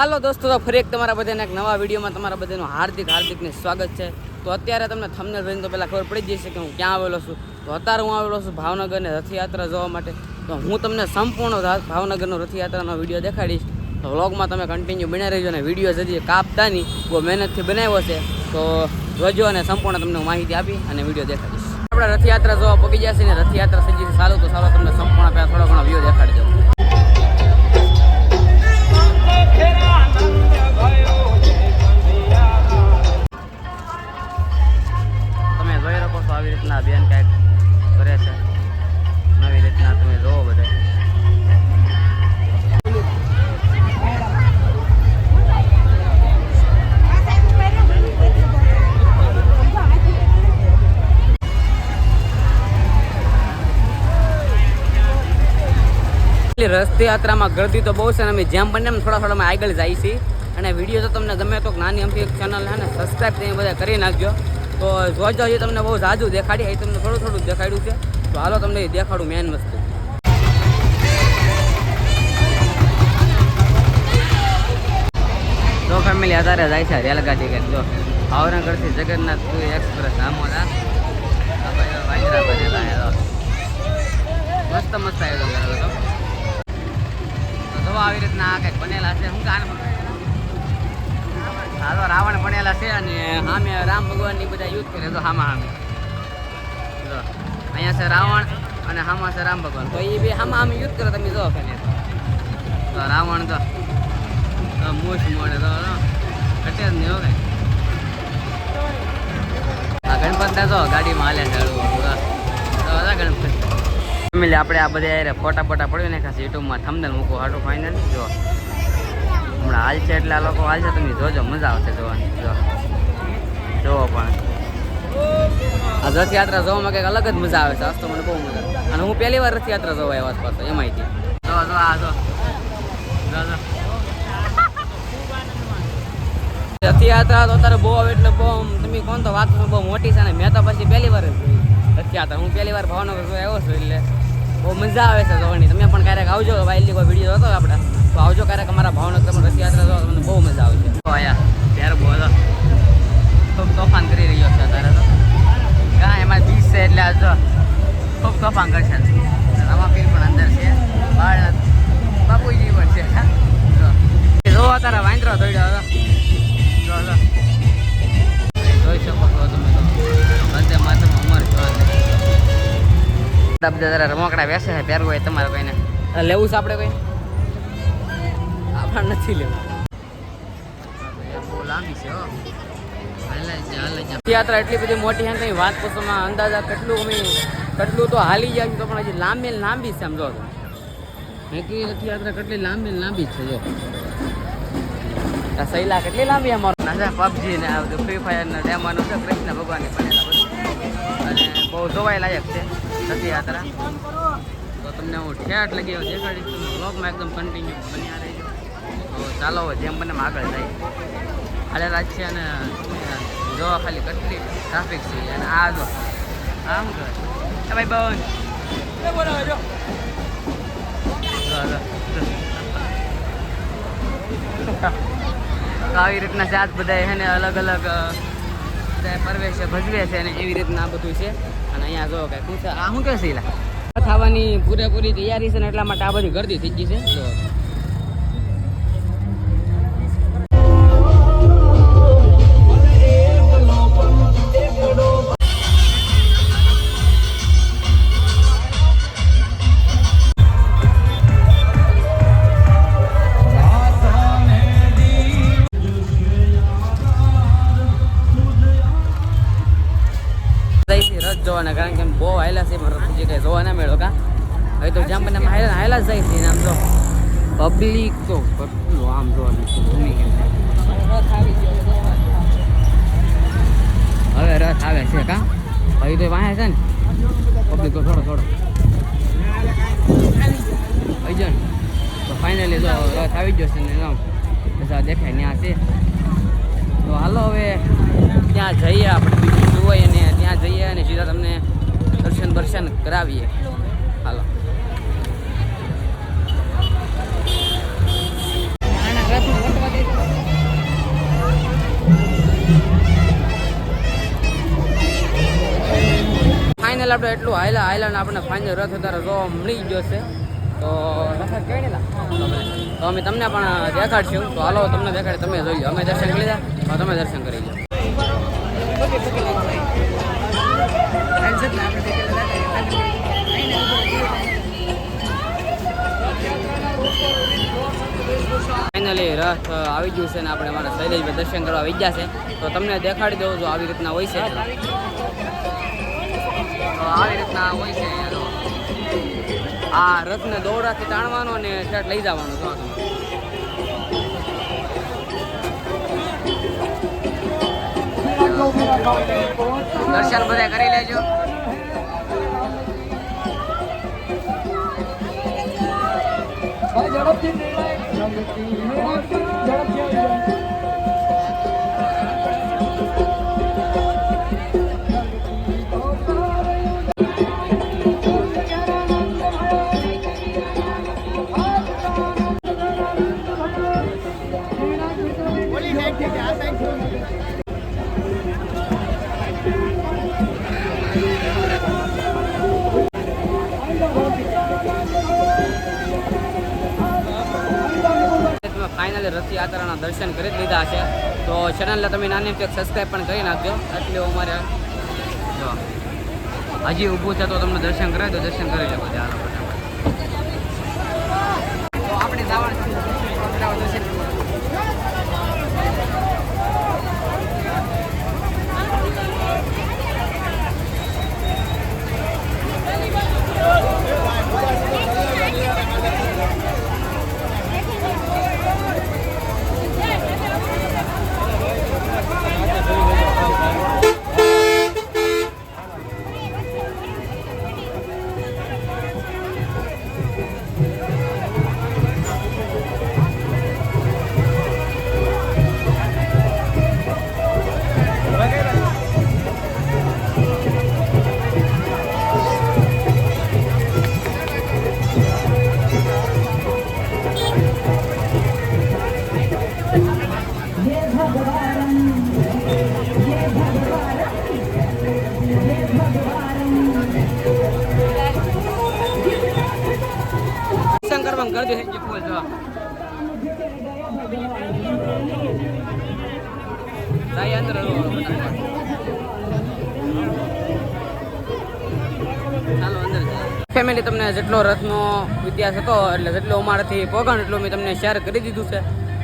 હાલો દોસ્તો, તો ફરી એક તમારા બધાને એક નવા વિડીયોમાં તમારા બધાનું હાર્દિક, હાર્દિકને સ્વાગત છે. તો અત્યારે તમને થમને જોઈને તો પહેલાં ખબર પડી જશે કે હું ક્યાં આવેલો છું. તો અત્યારે હું આવેલો છું ભાવનગરને રથયાત્રા જોવા માટે. તો હું તમને સંપૂર્ણ ભાવનગરનો રથયાત્રાનો વીડિયો દેખાડીશ. તો વ્લોગમાં તમે કન્ટિન્યુ બની રહેજો અને વીડિયો જજી કાપતા નહીં, બહુ મહેનતથી બનાવ્યો છે. તો જોજો અને સંપૂર્ણ તમને માહિતી આપી અને વીડિયો દેખાડીશ. આપણે રથયાત્રા જોવા પગી જશે ને રથયાત્રા સજી સારું તો સારું, તમને સંપૂર્ણ રથયાત્રામાં ગરદી તો બહુ છે અને અમે જેમ બને એમ થોડા થોડા આગળ જાય છીએ. અને વીડિયો તો તમને ગમે તો નાની અમથી એક ચેનલ છે ને સબસ્ક્રાઈબ કરીને બધા કરી નાખજો. તો જોજો, હજી તમને બહુ ઝાઝું દેખાડી અહીં તમને થોડું થોડું દેખાડ્યું છે. તો હાલો તમને એ દેખાડું મેન વસ્તુ. તો ફેમિલી અત્યારે જાય છે રેલગાડી કંઈક જો, ભાવનગરથી જગન્નાથપુરી એક્સપ્રેસ આમોદા છે. મસ્ત મસ્ત આવ્યો કરેલો તો તો જો આવી રીતના કંઈક બનેલા છે. હું કાન હા રાવણ બનેલા છે અને સામે રામ ભગવાનની બધા યુદ્ધ કરે તો હામા સામે જો, અહીંયા છે રાવણ અને હામા છે રામ ભગવાન. તો એ બે હામા સામે યુદ્ધ કરે, તમે જો ખાલી તો રાવણ તો મૂછ મોડે તો ઘટે જ નહીં હો કંઈ. આ ગણપત જો ગાડીમાં હાલે હળવું. તો ગણપત. ફેમિલી આપણે આ બધા યારે ફોટા ફોટા પડ્યું ને ખાસ યુટ્યુબમાં થંબનેલ મૂકો હાટું ફાઇનલ જો. હમણાં હાલ છે એટલે આ લોકો હાલ છે, તમે જોજો, મજા આવશે જોવાની. જો. જોવો પણ. આ રથયાત્રા જોવામાં કંઈક અલગ જ મજા આવે છે, આજ મને બહુ મજા આવે. અને હું પહેલી વાર રથયાત્રા જોવા આવ્યો આસપાસ આઈથી જો જો, આ, જો. રથયાત્રા તો અત્યારે બહુ આવે એટલે બહુ તમે કોણ તો વાત બહુ મોટી છે ને, મેં તો પછી પહેલી વાર રથયાત્રા. હું પહેલી વાર ભાવનગર જોવા આવ્યો છું એટલે બહુ મજા આવે છે જોવાની. તમે પણ ક્યારેક આવજો વાયલી કોઈ વીડિયો હતો આપણે તો આવજો ક્યારેક અમારા ભાવનગરમાં રથયાત્રા જોવા, તમને બહુ મજા આવશે. તો આયા ત્યારે બહુ ખૂબ તોફાન કરી રહ્યો છે અત્યારે તો. કાં એમાં બીચ છે એટલે આજ ખૂબ તોફાન કરશે. રામાપીર પણ અંદર છે. બાળ બાપુજી પણ છે. જો. જો અત્યારે વાંદરો દોડ્યો હતો. જો જો. જોઈ શકો છો તમે તો. વંદે માતરમ અમર છો. બધા બધા રમકડા બેસે છે પહેરવું હોય તમારે કોઈને. લેવું છે આપણે કોઈ? આપણે નથી લેવું. યાત્રા એટલી બધી મોટી છે કંઈ વાત પૂછવામાં અંદાજા કેટલું અમે કેટલું તો હાલી જાય તો પણ હજી લાંબી લાંબી છે સમજો મેં કીધી રથયાત્રા કેટલી લાંબી લાંબી છે જો. સૈલા કેટલી લાંબી અમારું. ના પબજી ને આ બધું ફ્રી ફાયર ને ડેમાનું છે કૃષ્ણ ભગવાનની બનેલા બધું. અને બહુ જોવાય લાયક છે. રથયાત્રા તો તમને હું ઠેઠ લગી દેખાડીશ તમે બ્લોગમાં એકદમ કન્ટિન્યુ બન્યા રહેજો તો ચાલો જેમ બને આગળ જાય હાલે રાત છે અને જો ખાલી કેટલી ટ્રાફિક છે અને આ જો આમ કહેવાય એ ભાઈ. તો આવી રીતના જાત બધા છે ને અલગ અલગ બધા ભજવે છે અને એવી રીતના બધું છે. અને અહીંયા જો કે શું છે? આ શું કે છે ખાવાની પૂરેપૂરી તૈયારી છે ને એટલા માટે આ બધી ગરદી થઈ ગઈ છે. જો. રથ જોવાના, કારણ કે બહુ હાયલા છે પણ રથ જે કંઈ જોવા ના મેળો કા? હવે તો જેમ બને હાયલા હાયલા જ જાય છે આમ તો પબ્લિક તો કેટલું આમ જોવાનું ભૂમિ હવે રથ આવે છે, કા? હવે તો વાંચે છે ને. પબ્લિક તો થોડો થોડો. જાય તો ફાઇનલી જો રથ આવી ગયો છે ને આમ દેખાય ત્યાં છે. તો હાલો હવે, ત્યાં જઈએ આપણે દર્શન કરાવીએ. હાલો. ફાઇનલ આપણે એટલું હાયલા હાયલા આપણને ફાઇનલ રથ અત્યારે જોવા મળી ગયો છે. તો તો અમે તમને પણ દેખાડશું. તો હાલો, તમને દેખાડે, તમે જોઈ અમે દર્શન કરી લીધા. તમે દર્શન કરી લો. ફાઇનલી રથ આવી ગયું છે ને આપણે અમારા શૈલેષભાઈ દર્શન કરવા આવી ગયા છે. તો તમને દેખાડી દઉં જો આવી રીતના હોય છે. આવી રીતના હોય છે. આ રથને દોરડાથી તાણવાનો ને ઠેઠ લઈ જવાનો જો. દર્શન બધા કરી લેજો. તમે Thank you. રથયાત્રાના દર્શન કરી દીધા છે. તો ચેનલને તમે નાની એક સબસ્ક્રાઈબ પણ કરી નાખજો. એટલે અમારે જો, હજી ઊભું છે તો તમને દર્શન કરાય તો દર્શન કરી લો બધા હાલો ફટાફટ. તો આપણે જવાનું દર્શન કરવાનું કરજો હેજી ફૂલ જો. જાય ફેમિલી તમને જેટલો રથનો ઇતિહાસ હતો એટલે જેટલો અમારાથી પોગાણ એટલું મેં તમને શેર કરી દીધું છે.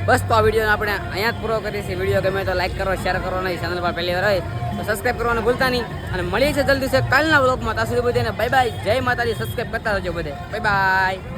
બસ તો આ વિડીયોને આપણે અહીંયા જ પૂરો છીએ. વીડિયો ગમે તો લાઈક કરો શેર કરો નહીં. ચેનલ પર પહેલી વાર હોય તો સબસ્ક્રાઈબ કરવાનું ભૂલતા નહીં. અને મળીએ છીએ જલ્દી છે કાલના બ્લોગમાં ત્યાં સુધી બધાને બાય બાય જય માતાજી. સબસ્ક્રાઈબ કરતા રહેજો બધે. Bye bye